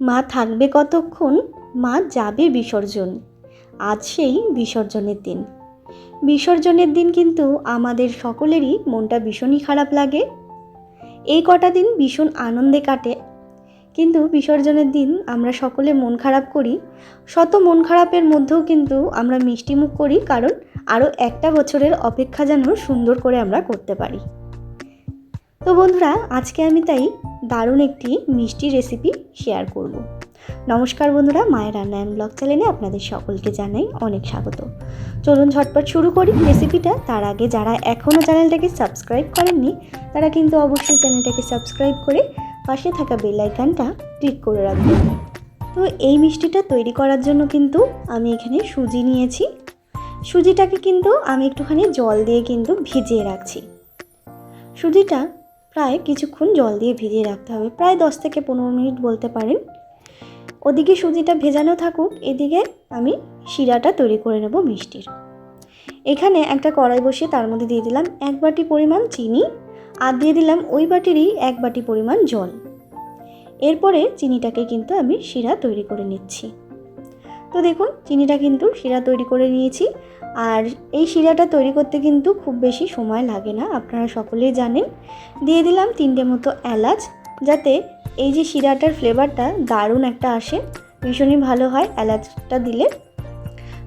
মা থাকবে কতক্ষণ? মা যাবে বিসর্জন। আজ সেই বিসর্জনের দিন। বিসর্জনের দিন কিন্তু আমাদের সকলেরই মনটা ভীষণই খারাপ লাগে। এই কটা দিন ভীষণ আনন্দে কাটে। কিন্তু বিসর্জনের দিন আমরা সকলে মন খারাপ করি। শত মন খারাপের মধ্যেও কিন্তু আমরা মিষ্টিমুখ করি, কারণ আরও একটা বছরের অপেক্ষা যেন সুন্দর করে আমরা করতে পারি। তো বন্ধুরা, আজকে আমি তাই দারুণ একটি মিষ্টি রেসিপি শেয়ার করব। নমস্কার বন্ধুরা, মায়ের রান্নায়ন ব্লগ চ্যানেলে আপনাদের সকলকে জানাই অনেক স্বাগত। চলুন ঝটপট শুরু করি রেসিপিটা তার আগে যারা এখনও চ্যানেলটাকে সাবস্ক্রাইব করেননি, তারা কিন্তু অবশ্যই চ্যানেলটাকে সাবস্ক্রাইব করে পাশে থাকা বেল আইকনটা ক্লিক করে রাখবেন তো এই মিষ্টিটা তৈরি করার জন্য কিন্তু আমি এখানে সুজি নিয়েছি। সুজিটাকে কিন্তু আমি একটুখানি জল দিয়ে কিন্তু ভিজিয়ে রাখছি। সুজিটা প্রায় কিছুক্ষণ জল দিয়ে ভিজিয়ে রাখতে হবে। প্রায় দশ থেকে পনেরো মিনিট বলতে পারেন। ওদিকে সুজিটা ভেজানো থাকুক, এদিকে আমি শিরাটা তৈরি করে নেব মিষ্টির। এখানে একটা কড়াই বসিয়ে তার মধ্যে দিয়ে দিলাম এক বাটি পরিমাণ চিনি আর দিয়ে দিলাম ওই বাটিরই এক বাটি পরিমাণ জল। এরপরে চিনিটাকে কিন্তু আমি শিরা তৈরি করে নিচ্ছি। তো দেখুন, চিনিটা কিন্তু শিরা তৈরি করে নিয়েছি। আর এই শিরাটা তৈরি করতে কিন্তু খুব বেশি সময় লাগে না, আপনারা সকলেই জানেন। দিয়ে দিলাম তিনটে মতো এলাচ, যাতে এই যে শিরাটার ফ্লেভারটা দারুণ একটা আসে, ভীষণই ভালো হয় এলাচটা দিলে।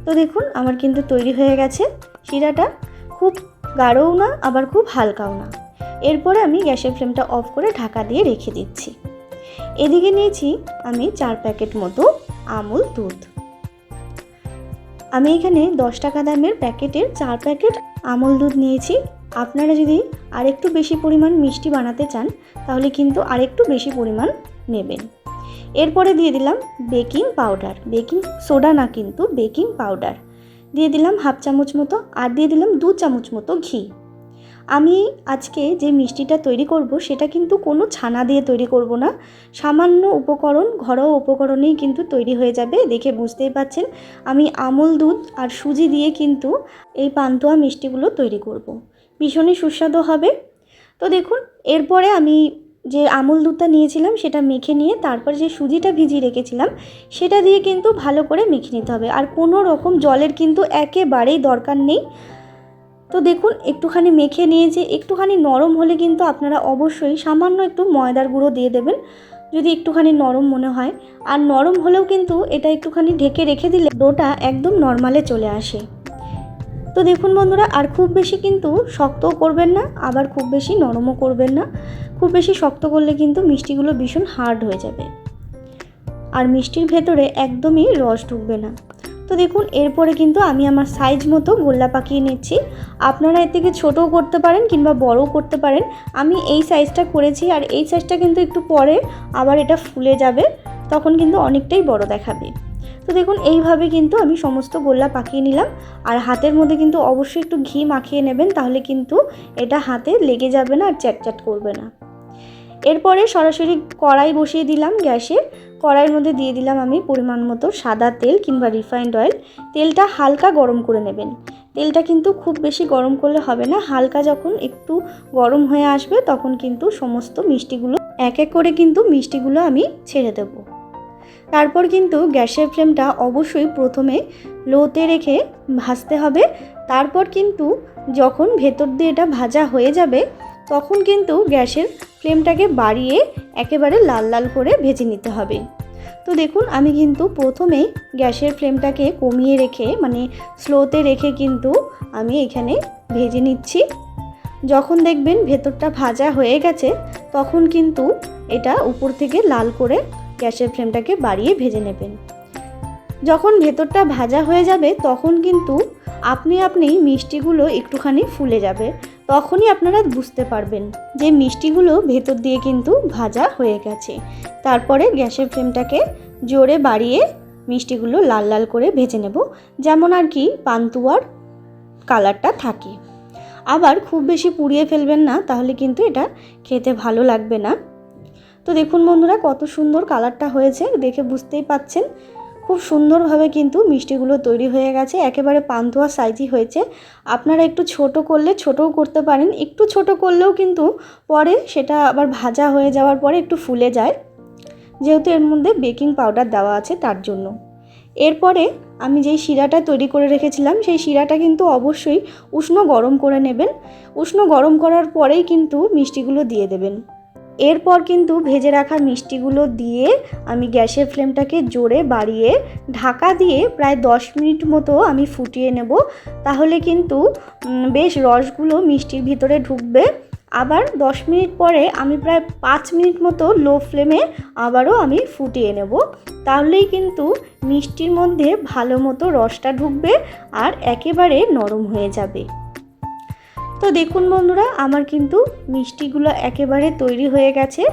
তো দেখুন, আমার কিন্তু তৈরি হয়ে গেছে শিরাটা। খুব গাঢ়ও না, আবার খুব হালকাও না। এরপরে আমি গ্যাসের ফ্লেমটা অফ করে ঢাকা দিয়ে রেখে দিচ্ছি। এদিকে নিয়েছি আমি চার প্যাকেট মতো আমুল দুধ। আমি এখানে দশ টাকা দামের প্যাকেটের চার প্যাকেট আমল দুধ নিয়েছি। আপনারা যদি আরেকটু বেশি পরিমাণ মিষ্টি বানাতে চান, তাহলে কিন্তু আরেকটু বেশি পরিমাণ নেবেন। এরপরে দিয়ে দিলাম বেকিং পাউডার। বেকিং সোডা না কিন্তু বেকিং পাউডার। দিয়ে দিলাম হাফ চামচ মতো, আর দিয়ে দিলাম দু চামচ মতো ঘি। আমি আজকে যে মিষ্টিটা তৈরি করব, সেটা কিন্তু কোনো ছানা দিয়ে তৈরি করব না। সামান্য উপকরণ, ঘরোয়া উপকরণেই কিন্তু তৈরি হয়ে যাবে, দেখে বুঝতেই পাচ্ছেন। আমি আমল দুধ আর সুজি দিয়ে কিন্তু এই পান্তুয়া মিষ্টিগুলো তৈরি করব। ভীষণই সুস্বাদু হবে। তো দেখুন, এরপরে আমি যে আমুল দুধটা নিয়েছিলাম, সেটা মেখে নিয়ে তারপর যে সুজিটা ভিজিয়ে রেখেছিলাম, সেটা দিয়ে কিন্তু ভালো করে মেখে নিতে হবে। আর কোনো রকম জলের কিন্তু একেবারেই দরকার নেই। তো দেখুন, একটুখানি মেখে নিয়েছি। একটুখানি নরম হলে কিন্তু আপনারা অবশ্যই সামান্য একটু ময়দার গুঁড়ো দিয়ে দেবেন, যদি একটুখানি নরম মনে হয়। আর নরম হলেও কিন্তু এটা একটুখানি ঢেকে রেখে দিলে ডোটা একদম নর্মালে চলে আসে। তো দেখুন বন্ধুরা, আর খুব বেশি কিন্তু শক্তও করবেন না, আবার খুব বেশি নরমও করবেন না। খুব বেশি শক্ত করলে কিন্তু মিষ্টিগুলো ভীষণ হার্ড হয়ে যাবে। আর মিষ্টির ভেতরে একদমই রস ঢুকবে না। তো দেখুন, এরপরে কিন্তু আমি আমার সাইজ মতো গোল্লা পাকিয়ে নিচ্ছি। আপনারা এর থেকে ছোটও করতে পারেন কিংবা বড়ও করতে পারেন। আমি এই সাইজটা করেছি আর এই সাইজটা কিন্তু একটু পরে আবার এটা ফুলে যাবে, তখন কিন্তু অনেকটাই বড় দেখাবে। তো দেখুন, এইভাবে কিন্তু আমি সমস্ত গোল্লা পাকিয়ে নিলাম। আর হাতের মধ্যে কিন্তু অবশ্যই একটু ঘি মাখিয়ে নেবেন, তাহলে কিন্তু এটা হাতে লেগে যাবে না আর চ্যাটচ্যাট করবে না। এরপরে সরাসরি কড়াই বসিয়ে দিলাম গ্যাসে। কড়াইয়ের মধ্যে দিয়ে দিলাম আমি পরিমাণ মতো সাদা তেল কিংবা রিফাইন্ড অয়েল তেলটা হালকা গরম করে নেবেন। তেলটা কিন্তু খুব বেশি গরম করলে হবে না। হালকা যখন একটু গরম হয়ে আসবে তখন কিন্তু সমস্ত মিষ্টিগুলো, এক এক করে কিন্তু মিষ্টিগুলো আমি ছেড়ে দেবো। তারপর কিন্তু গ্যাসের ফ্লেমটা অবশ্যই প্রথমে লোতে রেখে ভাজতে হবে। তারপর কিন্তু যখন ভেতর দিয়ে এটা ভাজা হয়ে যাবে, তখন কিন্তু গ্যাসের ফ্লেমটাকে বাড়িয়ে একেবারে লাল লাল করে ভেজে নিতে হবে। তো দেখুন, আমি কিন্তু প্রথমে গ্যাসের ফ্লেমটাকে কমিয়ে রেখে মানে স্লোতে রেখে কিন্তু আমি এখানে ভেজে নিচ্ছি। যখন দেখবেন ভেতরটা ভাজা হয়ে গেছে, তখন কিন্তু এটা উপর থেকে লাল করে গ্যাসের ফ্লেমটাকে বাড়িয়ে ভেজে নেবেন। যখন ভেতরটা ভাজা হয়ে যাবে, তখন কিন্তু আপনি আপনি মিষ্টিগুলো একটুখানি ফুলে যাবে, তখনই আপনারা বুঝতে পারবেন যে মিষ্টিগুলো ভেতর দিয়ে কিন্তু ভাজা হয়ে গেছে। তারপরে গ্যাসের ফ্লেমটাকে জোরে বাড়িয়ে মিষ্টিগুলো লাল লাল করে ভেজে নেব, যেমন আর কি পান্তুয়ার কালারটা থাকে। আবার খুব বেশি পুড়িয়ে ফেলবেন না, তাহলে কিন্তু এটা খেতে ভালো লাগবে না। তো দেখুন বন্ধুরা, কত সুন্দর কালারটা হয়েছে, দেখে বুঝতেই পাচ্ছেন। খুব সুন্দরভাবে কিন্তু মিষ্টিগুলো তৈরি হয়ে গেছে, একেবারে পান্তুয়া সাইজই হয়েছে। আপনারা একটু ছোট করলে ছোটও করতে পারেন, একটু ছোট করলেও কিন্তু পরে সেটা আবার ভাজা হয়ে যাওয়ার পরে একটু ফুলে যায়। যেহেতু এর মধ্যে বেকিং পাউডার দেওয়া আছে তার জন্য। এরপরে আমি যেই শিরাটা তৈরি করে রেখেছিলাম, সেই শিরাটা কিন্তু অবশ্যই উষ্ণ গরম করে নেবেন। উষ্ণ গরম করার পরেই কিন্তু মিষ্টিগুলো দিয়ে দেবেন। এরপর কিন্তু ভেজে রাখা মিষ্টিগুলো দিয়ে আমি গ্যাসের ফ্লেমটাকে জোরে বাড়িয়ে ঢাকা দিয়ে প্রায় দশ মিনিট মতো আমি ফুটিয়ে নেব। তাহলে কিন্তু বেশ রসগুলো মিষ্টির ভিতরে ঢুকবে। আবার দশ মিনিট পরে আমি প্রায় পাঁচ মিনিট মতো লো ফ্লেমে আবারও আমি ফুটিয়ে নেব। তাহলেই কিন্তু মিষ্টির মধ্যে ভালো মতো রসটা ঢুকবে আর একেবারে নরম হয়ে যাবে। তো দেখুন বন্ধুরা, আমার কিন্তু মিষ্টিগুলো একেবারে তৈরি হয়ে গেছে।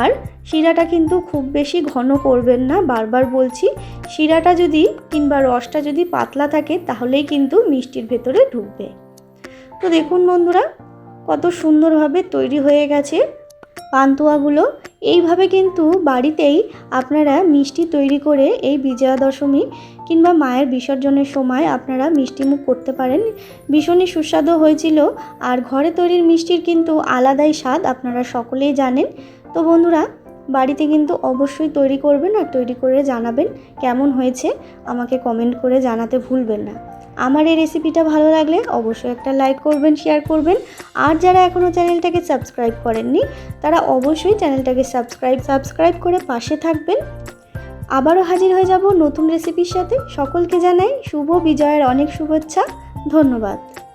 আর শিরাটা কিন্তু খুব বেশি ঘন করবেন না, বারবার বলছি। শিরাটা যদি কিংবা রসটা যদি পাতলা থাকে, তাহলেই কিন্তু মিষ্টির ভেতরে ঢুকবে। তো দেখুন বন্ধুরা, কত সুন্দরভাবে তৈরি হয়ে গেছে। পান্তুয়াগুলো। এইভাবে কিন্তু বাড়িতেই আপনারা মিষ্টি তৈরি করে এই বিজয়া দশমী কিংবা মায়ের বিসর্জনের সময় আপনারা মিষ্টিমুখ করতে পারেন। ভীষণই সুস্বাদু হয়েছিল। আর ঘরে তৈরির মিষ্টির কিন্তু আলাদাই স্বাদ আপনারা সকলেই জানেন। তো বন্ধুরা, বাড়িতে কিন্তু অবশ্যই তৈরি করবেন আর তৈরি করে জানাবেন কেমন হয়েছে। আমাকে কমেন্ট করে জানাতে ভুলবেন না। আমার এই রেসিপিটা ভালো লাগলে অবশ্যই একটা লাইক করবেন শেয়ার করবেন। আর যারা এখনও চ্যানেলটাকে সাবস্ক্রাইব করেননি, তারা অবশ্যই চ্যানেলটাকে সাবস্ক্রাইব সাবস্ক্রাইব করে পাশে থাকবেন। আবারও হাজির হয়ে যাব নতুন রেসিপির সাথে। সকলকে জানাই শুভ বিজয়ের অনেক শুভেচ্ছা। ধন্যবাদ।